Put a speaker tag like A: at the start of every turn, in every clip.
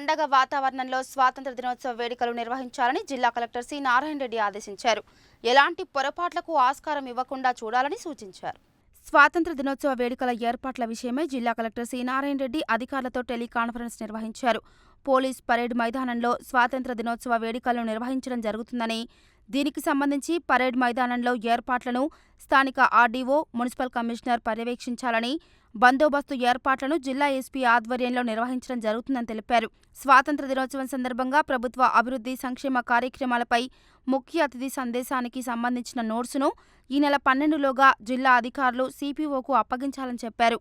A: పండగ వాతావరణంలో స్వాతంత్ర దినోత్సవ వేడుకలు నిర్వహించాలని జిల్లా కలెక్టర్ సి నారాయణ రెడ్డి ఆదేశించారు. ఎలాంటి పొరపాట్లకు ఆస్కారం ఇవ్వకుండా చూడాలని సూచించారు. స్వాతంత్ర దినోత్సవ వేడుకల ఏర్పాట్ల విషయమై జిల్లా కలెక్టర్ సి నారాయణ రెడ్డి అధికారులతో టెలికాన్ఫరెన్స్ నిర్వహించారు. పోలీస్ పరేడ్ మైదానంలో స్వాతంత్ర దినోత్సవ వేడుకలను నిర్వహించడం జరుగుతుందని దీనికి సంబంధించి పరేడ్ మైదానంలో ఏర్పాట్లను స్థానిక ఆర్డీఓ మున్సిపల్ కమిషనర్ పర్యవేక్షించాలని బందోబస్తు ఏర్పాట్లను జిల్లా ఎస్పీ ఆధ్వర్యంలో నిర్వహించడం జరుగుతుందని తెలిపారు. స్వాతంత్ర దినోత్సవం సందర్భంగా ప్రభుత్వ అభివృద్ధి సంక్షేమ కార్యక్రమాలపై ముఖ్య అతిథి సందేశానికి సంబంధించిన నోట్సును ఈ నెల పన్నెండులోగా జిల్లా అధికారులు సిపిఓకు అప్పగించాలని చెప్పారు.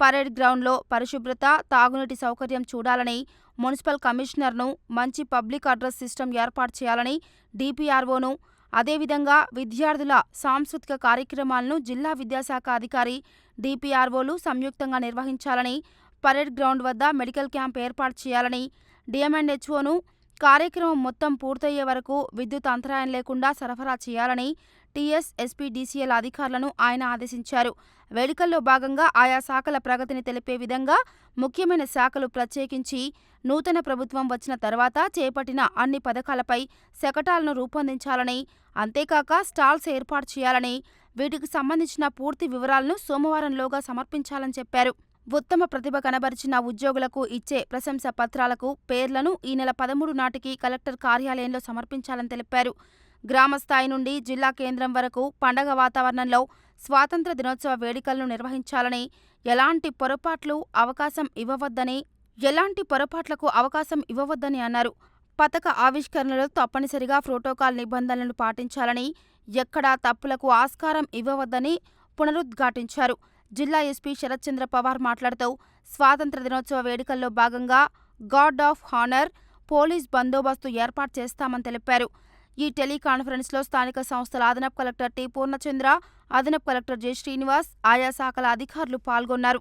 A: పరేడ్ గ్రౌండ్లో పరిశుభ్రత తాగునీటి సౌకర్యం చూడాలని మున్సిపల్ కమిషనర్ను మంచి పబ్లిక్ అడ్రస్ సిస్టమ్ ఏర్పాటు చేయాలని డిపిఆర్ఓను అదేవిధంగా విద్యార్థుల సాంస్కృతిక కార్యక్రమాలను జిల్లా విద్యాశాఖ అధికారి డిపిఆర్ఓలు సంయుక్తంగా నిర్వహించాలని పరేడ్ గ్రౌండ్ వద్ద మెడికల్ క్యాంప్ ఏర్పాటు చేయాలని డిఎంఎండ్హెచ్ఓను కార్యక్రమం మొత్తం పూర్తయ్యే వరకు విద్యుత్ అంతరాయం లేకుండా సరఫరా చేయాలని టీఎస్ ఎస్పీ డీసీఎల్ అధికారులను ఆయన ఆదేశించారు. వేడుకల్లో భాగంగా ఆయా శాఖల ప్రగతిని తెలిపే విధంగా ముఖ్యమైన శాఖలు ప్రత్యేకించి నూతన ప్రభుత్వం వచ్చిన తర్వాత చేపట్టిన అన్ని పథకాలపై శకటాలను రూపొందించాలని అంతేకాక స్టాల్స్ ఏర్పాటు చేయాలని వీటికి సంబంధించిన పూర్తి వివరాలను సోమవారంలోగా సమర్పించాలని చెప్పారు. ఉత్తమ ప్రతిభ కనబరిచిన ఉద్యోగులకు ఇచ్చే ప్రశంస పత్రాలకు పేర్లను ఈ నెల పదమూడు నాటికి కలెక్టర్ కార్యాలయంలో సమర్పించాలని తెలిపారు. గ్రామ స్థాయి నుండి జిల్లా కేంద్రం వరకు పండగ వాతావరణంలో స్వాతంత్ర దినోత్సవ వేడుకలను నిర్వహించాలని ఎలాంటి పొరపాట్లు అవకాశం ఇవ్వవద్దని ఎలాంటి పొరపాట్లకు అవకాశం ఇవ్వవద్దని అన్నారు. పథక ఆవిష్కరణలో తప్పనిసరిగా ప్రోటోకాల్ నిబంధనలను పాటించాలని ఎక్కడా తప్పులకు ఆస్కారం ఇవ్వవద్దని పునరుద్ఘాటించారు. జిల్లా ఎస్పీ శరత్చంద్ర పవార్ మాట్లాడుతూ స్వాతంత్ర దినోత్సవ వేడుకల్లో భాగంగా గార్డ్ ఆఫ్ హానర్ పోలీస్ బందోబస్తు ఏర్పాటు చేస్తామని తెలిపారు. ఈ టెలికాన్ఫరెన్స్లో స్థానిక సంస్థల అదనపు కలెక్టర్ టి పూర్ణచంద్ర అదనపు కలెక్టర్ జె శ్రీనివాస్ ఆయా శాఖల అధికారులు పాల్గొన్నారు.